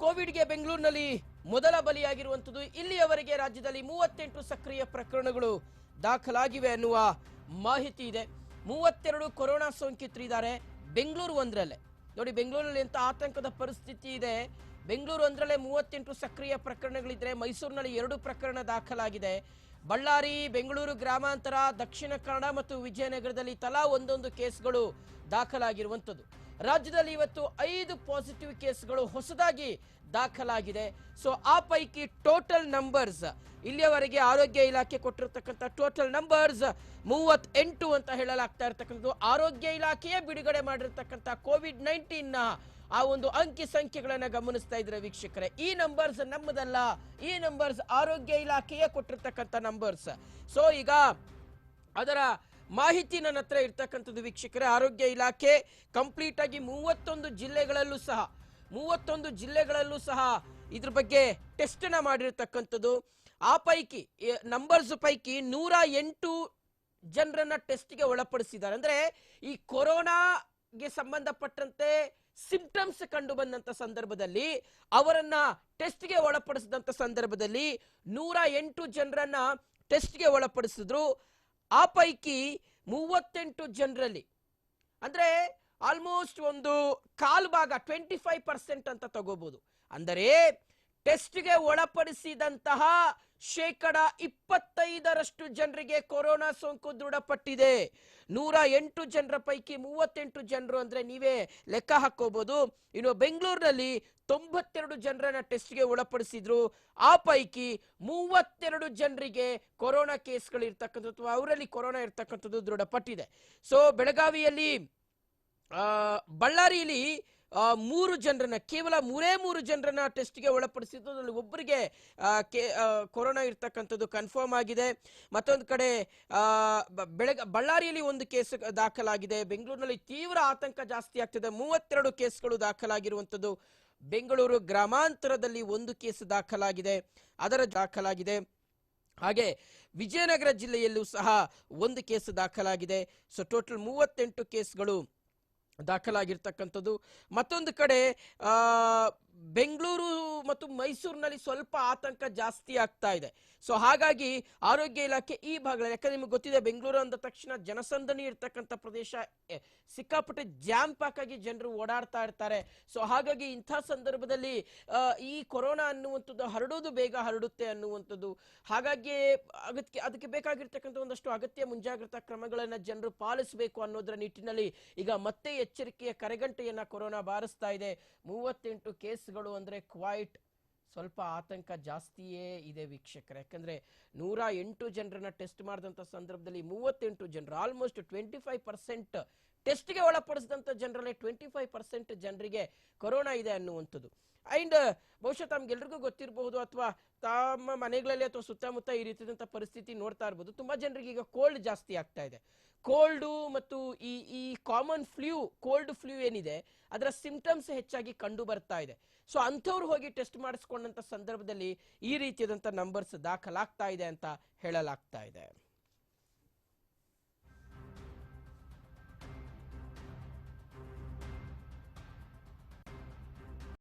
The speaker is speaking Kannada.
ಕೋವಿಡ್ಗೆ ಬೆಂಗಳೂರಿನಲ್ಲಿ ಮೊದಲ ಬಲಿಯಾಗಿರುವಂಥದ್ದು ಇಲ್ಲಿಯವರೆಗೆ ರಾಜ್ಯದಲ್ಲಿ ಮೂವತ್ತೆಂಟು ಸಕ್ರಿಯ ಪ್ರಕರಣಗಳು ದಾಖಲಾಗಿವೆ ಅನ್ನುವ ಮಾಹಿತಿ ಇದೆ. ಮೂವತ್ತೆರಡು ಕೊರೋನಾ ಸೋಂಕಿತರಿದ್ದಾರೆ ಬೆಂಗಳೂರು ಒಂದರಲ್ಲೇ. ನೋಡಿ, ಬೆಂಗಳೂರಿನಲ್ಲಿ ಎಂತ ಆತಂಕದ ಪರಿಸ್ಥಿತಿ ಇದೆ. ಬೆಂಗಳೂರು ಒಂದರಲ್ಲೇ ಮೂವತ್ತೆಂಟು ಸಕ್ರಿಯ ಪ್ರಕರಣಗಳಿದ್ರೆ ಮೈಸೂರಿನಲ್ಲಿ ಎರಡು ಪ್ರಕರಣ ದಾಖಲಾಗಿದೆ. ಬಳ್ಳಾರಿ, ಬೆಂಗಳೂರು ಗ್ರಾಮಾಂತರ, ದಕ್ಷಿಣ ಕನ್ನಡ ಮತ್ತು ವಿಜಯನಗರದಲ್ಲಿ ತಲಾ ಒಂದೊಂದು ಕೇಸ್ಗಳು ದಾಖಲಾಗಿರುವಂಥದ್ದು. ರಾಜ್ಯದಲ್ಲಿ ಇವತ್ತು ಐದು ಪಾಸಿಟಿವ್ ಕೇಸ್ಗಳು ಹೊಸದಾಗಿ ದಾಖಲಾಗಿದೆ. ಸೊ ಆ ಪೈಕಿ ಟೋಟಲ್ ನಂಬರ್ಸ್ ಇಲ್ಲಿಯವರೆಗೆ ಆರೋಗ್ಯ ಇಲಾಖೆ ಕೊಟ್ಟಿರತಕ್ಕಂಥ ಟೋಟಲ್ ನಂಬರ್ಸ್ ಮೂವತ್ತೆಂಟು ಅಂತ ಹೇಳಲಾಗ್ತಾ ಇರತಕ್ಕಂಥದ್ದು. ಆರೋಗ್ಯ ಇಲಾಖೆಯೇ ಬಿಡುಗಡೆ ಮಾಡಿರ್ತಕ್ಕಂಥ ಕೋವಿಡ್ ನೈನ್ಟೀನ್ ಆ ಒಂದು ಅಂಕಿ ಸಂಖ್ಯೆಗಳನ್ನು ಗಮನಿಸ್ತಾ ಇದ್ರೆ ವೀಕ್ಷಕರೇ? ಈ ನಂಬರ್ಸ್ ನಮ್ಮದಲ್ಲ. ಈ ನಂಬರ್ಸ್ ಆರೋಗ್ಯ ಇಲಾಖೆಯೇ ಕೊಟ್ಟಿರ್ತಕ್ಕಂಥ ನಂಬರ್ಸ್ ಸೊ ಈಗ ಅದರ ಮಾಹಿತಿ ನನ್ನ ಹತ್ರ ಇರ್ತಕ್ಕಂಥದ್ದು ವೀಕ್ಷಕರೇ. ಆರೋಗ್ಯ ಇಲಾಖೆ ಕಂಪ್ಲೀಟ್ ಆಗಿ ಮೂವತ್ತೊಂದು ಜಿಲ್ಲೆಗಳಲ್ಲೂ ಸಹ, ಮೂವತ್ತೊಂದು ಜಿಲ್ಲೆಗಳಲ್ಲೂ ಸಹ ಇದ್ರ ಬಗ್ಗೆ ಟೆಸ್ಟ್ನ ಮಾಡಿರ್ತಕ್ಕಂಥದ್ದು. ಆ ಪೈಕಿ ನಂಬರ್ಸ್ ಪೈಕಿ ನೂರ ಎಂಟು ಜನರನ್ನ ಟೆಸ್ಟ್ಗೆ ಒಳಪಡಿಸಿದ್ದಾರೆ. ಅಂದ್ರೆ ಈ ಕೊರೋನಾಗೆ ಸಂಬಂಧಪಟ್ಟಂತೆ ಸಿಂಪ್ಟಮ್ಸ್ ಕಂಡು ಬಂದಂತ ಸಂದರ್ಭದಲ್ಲಿ, ಅವರನ್ನ ಟೆಸ್ಟ್ಗೆ ಒಳಪಡಿಸಿದಂತ ಸಂದರ್ಭದಲ್ಲಿ ನೂರ ಎಂಟು ಜನರನ್ನ ಟೆಸ್ಟ್ಗೆ ಒಳಪಡಿಸಿದ್ರು. ಆ ಪೈಕಿ ಮೂವತ್ತೆಂಟು ಜನರಲ್ಲಿ, ಅಂದರೆ ಆಲ್ಮೋಸ್ಟ್ ಒಂದು ಕಾಲು ಭಾಗ ಟ್ವೆಂಟಿ ಫೈವ್ ಪರ್ಸೆಂಟ್ ಅಂತ ತಗೋಬಹುದು ಅಂದರೆ ಟೆಸ್ಟ್ಗೆ ಒಳಪಡಿಸಿದಂತಹ ಶೇಕಡ ಇಪ್ಪತ್ತೈದರಷ್ಟು ಜನರಿಗೆ ಕೊರೋನಾ ಸೋಂಕು ದೃಢಪಟ್ಟಿದೆ. ನೂರ ಎಂಟು ಜನರ ಪೈಕಿ ಮೂವತ್ತೆಂಟು ಜನರು ಅಂದ್ರೆ ನೀವೇ ಲೆಕ್ಕ ಹಾಕೋಬಹುದು ಇನ್ನು ಬೆಂಗಳೂರಿನಲ್ಲಿ ತೊಂಬತ್ತೆರಡು ಜನರನ್ನ ಟೆಸ್ಟ್ಗೆ ಒಳಪಡಿಸಿದ್ರು. ಆ ಪೈಕಿ ಮೂವತ್ತೆರಡು ಜನರಿಗೆ ಕೊರೋನಾ ಕೇಸ್ಗಳು ಇರ್ತಕ್ಕಂಥದ್ದು, ಅವರಲ್ಲಿ ಕೊರೋನಾ ಇರ್ತಕ್ಕಂಥದ್ದು ದೃಢಪಟ್ಟಿದೆ. ಸೊ, ಬೆಳಗಾವಿಯಲ್ಲಿ ಬಳ್ಳಾರಿಯಲ್ಲಿ ಮೂರು ಜನರನ್ನ, ಕೇವಲ ಮೂರೇ ಮೂರು ಜನರನ್ನ ಟೆಸ್ಟ್ಗೆ ಒಳಪಡಿಸಿದ್ದು, ಅದರಲ್ಲಿ ಒಬ್ಬರಿಗೆ ಕೊರೋನಾ ಇರ್ತಕ್ಕಂಥದ್ದು ಕನ್ಫರ್ಮ್ ಆಗಿದೆ. ಮತ್ತೊಂದು ಕಡೆ ಬೆಳಗ್ಗೆ ಬೆಳಗ, ಬಳ್ಳಾರಿಯಲ್ಲಿ ಒಂದು ಕೇಸ್ ದಾಖಲಾಗಿದೆ. ಬೆಂಗಳೂರಿನಲ್ಲಿ ತೀವ್ರ ಆತಂಕ ಜಾಸ್ತಿ ಆಗ್ತಿದೆ. ಮೂವತ್ತೆರಡು ಕೇಸ್ಗಳು ದಾಖಲಾಗಿರುವಂಥದ್ದು. ಬೆಂಗಳೂರು ಗ್ರಾಮಾಂತರದಲ್ಲಿ ಒಂದು ಕೇಸ್ ದಾಖಲಾಗಿದೆ. ಅದರ ದಾಖಲಾಗಿದೆ. ಹಾಗೆ, ವಿಜಯನಗರ ಜಿಲ್ಲೆಯಲ್ಲೂ ಸಹ ಒಂದು ಕೇಸ್ ದಾಖಲಾಗಿದೆ. ಸೊ ಟೋಟಲ್ ಮೂವತ್ತೆಂಟು ಕೇಸ್ಗಳು ದಾಖಲಾಗಿರ್ತಕ್ಕಂಥದ್ದು. ಮತ್ತೊಂದು ಕಡೆ ಬೆಂಗಳೂರು ಮತ್ತು ಮೈಸೂರಿನಲ್ಲಿ ಸ್ವಲ್ಪ ಆತಂಕ ಜಾಸ್ತಿ ಆಗ್ತಾ ಇದೆ. ಸೊ ಹಾಗಾಗಿ ಆರೋಗ್ಯ ಇಲಾಖೆ ಈ ಭಾಗದಲ್ಲಿ, ಯಾಕಂದ್ರೆ ನಿಮಗೆ ಗೊತ್ತಿದೆ, ಬೆಂಗಳೂರು ಅಂದ ತಕ್ಷಣ ಜನಸಂದಣಿ ಇರ್ತಕ್ಕಂಥ ಪ್ರದೇಶ ಸಿಕ್ಕಾಪಟ್ಟೆ ಜಾಮ್ ಪ್ಯಾಕ್ ಆಗಿ ಜನರು ಓಡಾಡ್ತಾ ಇರ್ತಾರೆ. ಸೊ ಹಾಗಾಗಿ ಇಂಥ ಸಂದರ್ಭದಲ್ಲಿ ಈ ಕೊರೋನಾ ಅನ್ನುವಂಥದ್ದು ಹರಡೋದು ಬೇಗ ಹರಡುತ್ತೆ ಅನ್ನುವಂಥದ್ದು, ಹಾಗಾಗಿ ಅದಕ್ಕೆ ಅದಕ್ಕೆ ಬೇಕಾಗಿರ್ತಕ್ಕಂಥ ಒಂದಷ್ಟು ಅಗತ್ಯ ಮುಂಜಾಗ್ರತಾ ಕ್ರಮಗಳನ್ನು ಜನರು ಪಾಲಿಸಬೇಕು ಅನ್ನೋದರ ನಿಟ್ಟಿನಲ್ಲಿ ಈಗ ಮತ್ತೆ ಎಚ್ಚರಿಕೆಯ ಕರೆಗಂಟೆಯನ್ನ ಕೊರೋನಾ ಬಾರಿಸ್ತಾ ಇದೆ. ಮೂವತ್ತೆಂಟು ಕೇಸ್ಗಳು ಅಂದ್ರೆ ಕ್ವೈಟ್ ಸ್ವಲ್ಪ ಆತಂಕ ಜಾಸ್ತಿಯೇ ಇದೆ ವೀಕ್ಷಕರ. ಯಾಕಂದ್ರೆ ನೂರ ಎಂಟು ಜನರನ್ನ ಟೆಸ್ಟ್ ಮಾಡಿದಂಥ ಸಂದರ್ಭದಲ್ಲಿ ಮೂವತ್ತೆಂಟು ಜನರು, ಆಲ್ಮೋಸ್ಟ್ ಟ್ವೆಂಟಿ ಫೈವ್ ಪರ್ಸೆಂಟ್ ಟೆಸ್ಟ್ಗೆ ಒಳಪಡಿಸಿದಂಥ ಜನರಲ್ಲಿ ಟ್ವೆಂಟಿ ಫೈವ್ ಪರ್ಸೆಂಟ್ ಜನರಿಗೆ ಕೊರೋನಾ ಇದೆ ಅನ್ನುವಂಥದ್ದು. ಅಂಡ್, ಬಹುಶಃ ತಮ್ಗೆಲ್ರಿಗೂ ಗೊತ್ತಿರಬಹುದು ಅಥವಾ ತಮ್ಮ ಮನೆಗಳಲ್ಲಿ ಅಥವಾ ಸುತ್ತಮುತ್ತ ಈ ರೀತಿಯಾದಂಥ ಪರಿಸ್ಥಿತಿ ನೋಡ್ತಾ ಇರ್ಬೋದು. ತುಂಬಾ ಜನರಿಗೆ ಈಗ ಕೋಲ್ಡ್ ಜಾಸ್ತಿ ಆಗ್ತಾ ಇದೆ. ಕೋಲ್ಡು ಮತ್ತು ಈ ಈ ಕಾಮನ್ ಫ್ಲೂ, ಕೋಲ್ಡ್ ಫ್ಲೂ ಏನಿದೆ, ಅದರ ಸಿಂಪ್ಟಮ್ಸ್ ಹೆಚ್ಚಾಗಿ ಕಂಡು ಬರ್ತಾ ಇದೆ. ಸೊ, ಅಂಥವ್ರು ಹೋಗಿ ಟೆಸ್ಟ್ ಮಾಡಿಸ್ಕೊಂಡಂತ ಸಂದರ್ಭದಲ್ಲಿ ಈ ರೀತಿಯಾದಂಥ ನಂಬರ್ಸ್ ದಾಖಲಾಗ್ತಾ ಇದೆ ಅಂತ ಹೇಳಲಾಗ್ತಾ ಇದೆ.